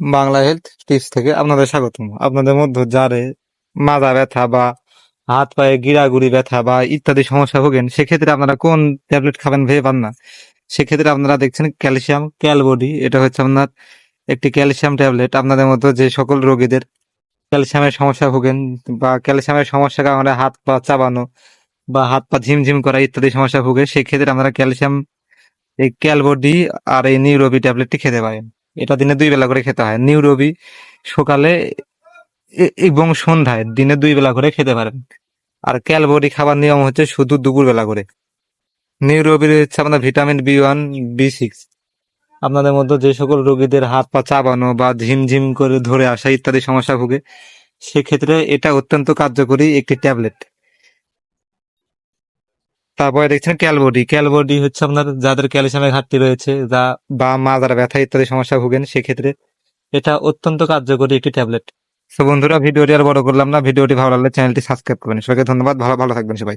Bangla health tips থেকে আপনাদের স্বাগতম। আপনাদের মধ্যে যারে মাজা ব্যথা বা হাত পায়ে গিরাগুড়ি ব্যথা বা ইত্যাদি সমস্যা ভোগেন, সেক্ষেত্রে আপনারা কোন ট্যাবলেট খাবেন ভেবে পান না। সেক্ষেত্রে আপনারা দেখছেন ক্যালসিয়াম ক্যালবডি এটা হচ্ছে আপনার একটি ক্যালসিয়াম ট্যাবলেট আপনাদের মধ্যে যে সকল রোগীদের ক্যালসিয়ামের সমস্যা ভোগেন বা ক্যালসিয়ামের সমস্যার কারণে হাত পা চাবানো বা হাত পা ঝিমঝিম করা ইত্যাদি সমস্যা ভোগে, সেক্ষেত্রে আপনারা ক্যালসিয়াম এই ক্যালবডি আর এই নিউরোবি ট্যাবলেটটি খেতে পারেন। এটা দিনে দুই বেলা করে খেতে হয়। নিউরোবি সকালে এবং সন্ধ্যায় দিনে দুই বেলা করে খেতে পারেন। আর ক্যালবরি খাবার নিয়ম হচ্ছে শুধু দুপুর বেলা করে। নিউরোবির হচ্ছে আপনার vitamin B one, B six. আপনাদের মধ্যে যে সকল রোগীদের হাত পা চাবানো বা ঝিমঝিম করে ধরে আসা ইত্যাদি সমস্যা ভোগে, সেক্ষেত্রে এটা অত্যন্ত কার্যকরী একটি ট্যাবলেট। তারপরে দেখছেন ক্যালবডি ক্যালবডি হচ্ছে আপনার যাদের ক্যালসিয়ামের ঘাটতি রয়েছে, যা বা মা যারা ব্যথা ইত্যাদি সমস্যা ভুগেন, সেক্ষেত্রে এটা অত্যন্ত কার্যকরী একটি ট্যাবলেট। তো বন্ধুরা, ভিডিওটি আর বড় করলাম না। ভিডিওটি ভালো লাগলে চ্যানেলটি সাবস্ক্রাইব করবেন। সবাইকে ধন্যবাদ। ভালো ভালো থাকবেন সবাই।